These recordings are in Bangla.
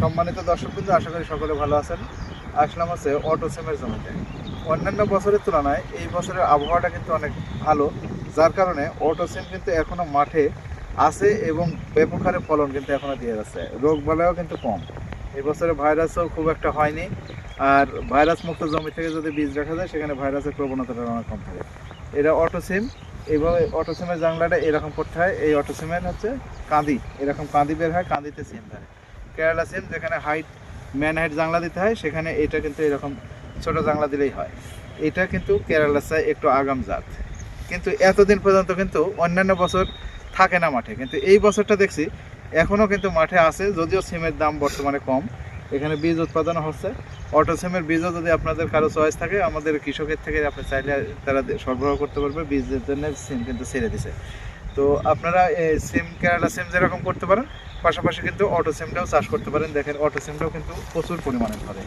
সম্মানিত দর্শক কিন্তু আশা করি সকলে ভালো আছেন। আসলাম আছে অটো সিমের জমিতে। অন্যান্য বছরের তুলনায় এই বছরের আবহাওয়াটা কিন্তু অনেক ভালো, যার কারণে অটো সিম কিন্তু এখনও মাঠে আছে এবং ব্যাপক হারে ফলন কিন্তু এখনও দিয়ে যাচ্ছে। রোগ বালাইও কিন্তু কম। এই বছরে ভাইরাসও খুব একটা হয়নি। আর ভাইরাস মুক্ত জমি থেকে যদি বীজ রাখা যায়, সেখানে ভাইরাসের প্রবণতাটা অনেক কম থাকে। এটা অটো সিম এইভাবে অটো সিমের জাংলাটা এরকম করতে হয়। এই অটো সিমের হচ্ছে কাঁদি। এরকম কাঁদি বের হয়, কাঁদিতে সিম ধরে। কেরালা সিম যেখানে হাইট, ম্যান হাইট জাংলা দিতে হয়, সেখানে এটা কিন্তু এরকম ছোট জাংলা দিলেই হয়। এটা কিন্তু কেরালা চাই একটু আগাম জাত। কিন্তু এতদিন পর্যন্ত কিন্তু অন্যান্য বছর থাকে না মাঠে। কিন্তু এই বছরটা দেখছি এখনও কিন্তু মাঠে আছে, যদিও সিমের দাম বর্তমানে কম। এখানে বীজ উৎপাদন হচ্ছে। অটো সিমের বীজও যদি আপনাদের কারও চয়েস থাকে, আমাদের কৃষকের থেকে আপনি চাইলে তারা সরবরাহ করতে পারবে। বীজের জন্য সিম কিন্তু ছেড়ে দিছে। তো আপনারা সিম, কেরালা সিম যেরকম করতে পারেন পাশাপাশি কিন্তু অটো সিমটাও চাষ করতে পারেন। দেখেন অটো সিমটাও কিন্তু প্রচুর পরিমাণে ধরে।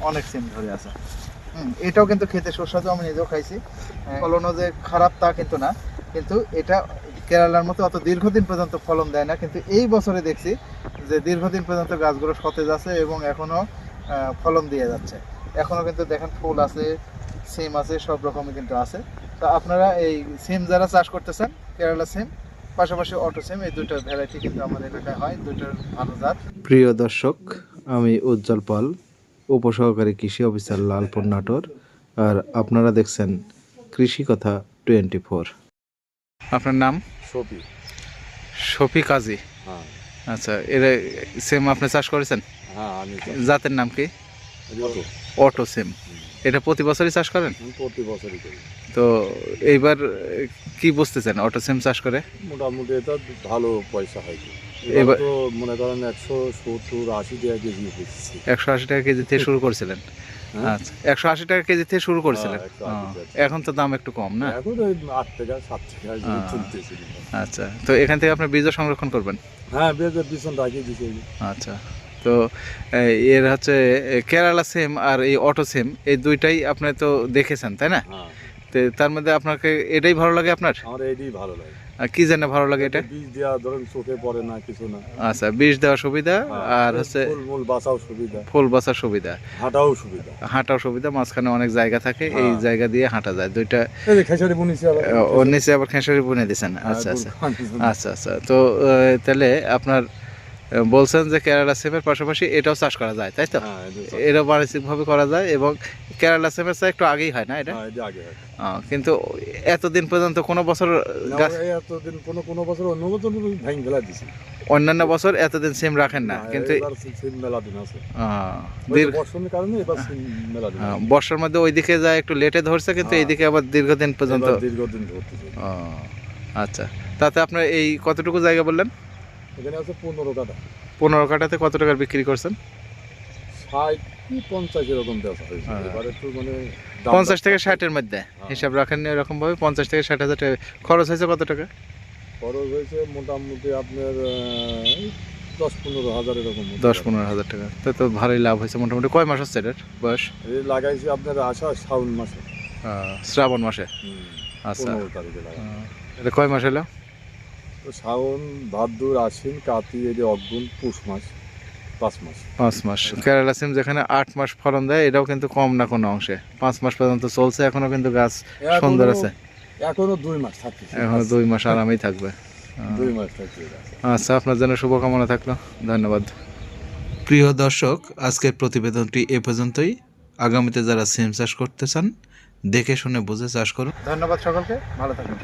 অনেক সিম ধরে আছে। হুম, এটাও কিন্তু খেতে সুস্বাদু আমি নিজেও খাইছি। ফলনও যে খারাপ তা কিন্তু না। কিন্তু এটা কেরালার মতো অত দীর্ঘদিন পর্যন্ত ফলন দেয় না। কিন্তু এই বছরে দেখছি যে দীর্ঘদিন পর্যন্ত গাছগুলো সতেজ আছে এবং এখনও আহ, ফলন দিয়ে যাচ্ছে। এখনও কিন্তু দেখেন ফুল আছে সিম আছে সব রকমই কিন্তু আছে। তো আপনারা এই সিম যারা চাষ করতেছেন কেরালা সিম পাশাপাশি অটো সিম এই দুটো ভ্যারাইটি কিন্তু আমাদের এলাকায় হয় দুটোর ভালো জাত। প্রিয় দর্শক আমি উজ্জ্বল পাল উপসহকারী কৃষি অফিসার লালপুর নাটোর আর আপনারা দেখছেন কৃষি কথা টোয়েন্টি ফোর আপনার নাম? সবই শফি কাজী। হ্যাঁ। আচ্ছা এর সেম আপনি চাষ করেছেন? হ্যাঁ জাতের নাম কি? অটো। সিম এটা প্রতি বছরই চাষ করেন? প্রতি বছরই করি। তো এইবার কি বুঝতেছেন অটো সিম চাষ করে? মোটামুটি এটা ভালো পয়সা হয়। এবার- তো মনে করেন একশো সত্তর আশি টাকা কেজি বেচছি একশো আশি টাকা কেজি থেকে শুরু করেছিলেন? হ্যাঁ? আচ্ছা একশো আশি টাকা কেজি থেকে শুরু করেছিলেন? হ্যাঁ, 180 ও, টাকা। এখন তো দাম একটু কম না? এখন ওই আট টাকা সাত টাকা আচ্ছা তো এখান থেকে আপনি বীজ সংরক্ষণ করবেন? হ্যাঁ বেশ পিছন রাখিয়ে দিছে। আচ্ছা তো এর হচ্ছে কেরালা সিম আর এই অটো সিম এই দুইটাই আপনি তো দেখেছেন তাই না? হ্যাঁ। তো তার মধ্যে আপনাকে এটাই ভালো লাগে আপনার? আমার এইটাই ভালো লাগে। কি জানে ভালো লাগে এটা? বীজ দেওয়া ধরেন চোখে পড়ে না কিছু না। আচ্ছা বীজ দেওয়া সুবিধা হ্যাঁ, আর হচ্ছে ফুল বাঁচাও সুবিধা। ফুল বাসার সুবিধা। হাঁটাও সুবিধা। হাঁটাও সুবিধা মাঝখানে অনেক জায়গা থাকে এই হ্যাঁ। জায়গা দিয়ে হাঁটা যায়। দুইটা খেসারি বুনিছি আবার নিচে আবার খেসারি বুনে দিয়েছেন আচ্ছা আচ্ছা। আচ্ছা আচ্ছা। তো তাহলে আপনার বলছেন যে কেরালা সেমের পাশাপাশি এটাও চাষ করা যায় তাই তো? হ্যাঁ এটা এটাও বাণিজ্যিকভাবে করা যায় এবং কেরালা সেমের চেয়ে একটু আগেই হয় না এটা? হ্যাঁ, কিন্তু এতদিন পর্যন্ত কোনো বছর গাছ এতদিন কোনো কোনো বছর অন্য বছর ভাঙ ফেলা দিছি। অন্যান্য বছর এতদিন সিম রাখেন না কিন্তু। বর্ষার মধ্যে ওইদিকে যায় একটু লেটে ধরছে কিন্তু হ্যাঁ। এইদিকে আবার দীর্ঘদিন পর্যন্ত দীর্ঘদিন আচ্ছা। তাতে আপনার এই কতটুকু জায়গা বললেন? এখানে আছে পনেরো কাটা পনেরো কাটাতে কত টাকার বিক্রি করছেন? ষাট পঞ্চাশ এরকম হ্যাঁ। এবার একটু মানে পঞ্চাশ থেকে ষাটের মধ্যে হ্যাঁ। হিসাব রাখেন এরকম ভাবে পঞ্চাশ থেকে ষাট হাজার টাকা। খরচ হয়েছে কত টাকা? খরচ হয়েছে মোটামুটি আপনার দশ পনেরো হাজার এরকম দশ পনেরো হাজার টাকা। তো তো ভালোই লাভ হয়েছে মোটামুটি। কয় মাস হচ্ছে এটার বয়স? লাগাইছি আপনার আশা শ্রাবণ মাসে। শ্রাবণ মাসে। আচ্ছা। এটা কয় মাস তো শ্রাবণ ভাদ্র আশ্বিন কাতি এই যে অগ্রণ পুষ মাস পাঁচ মাস। পাঁচ মাস। কেরালা সিম যেখানে আট মাস ফলন দেয় এটাও কিন্তু কম না কোনো অংশে। পাঁচ মাস পর্যন্ত চলছে এখনও কিন্তু গাছ সুন্দর আছে। এখনও দুই মাস থাকছে। এখনও দুই মাস আরামেই থাকবে। দুই মাস থাকছে আচ্ছা আপনার জন্য শুভকামনা থাকল। ধন্যবাদ। প্রিয় দর্শক আজকের প্রতিবেদনটি এ পর্যন্তই। আগামীতে যারা সিম চাষ করতে চান দেখে শুনে বুঝে চাষ করুন। ধন্যবাদ সকলকে। ভালো থাকবেন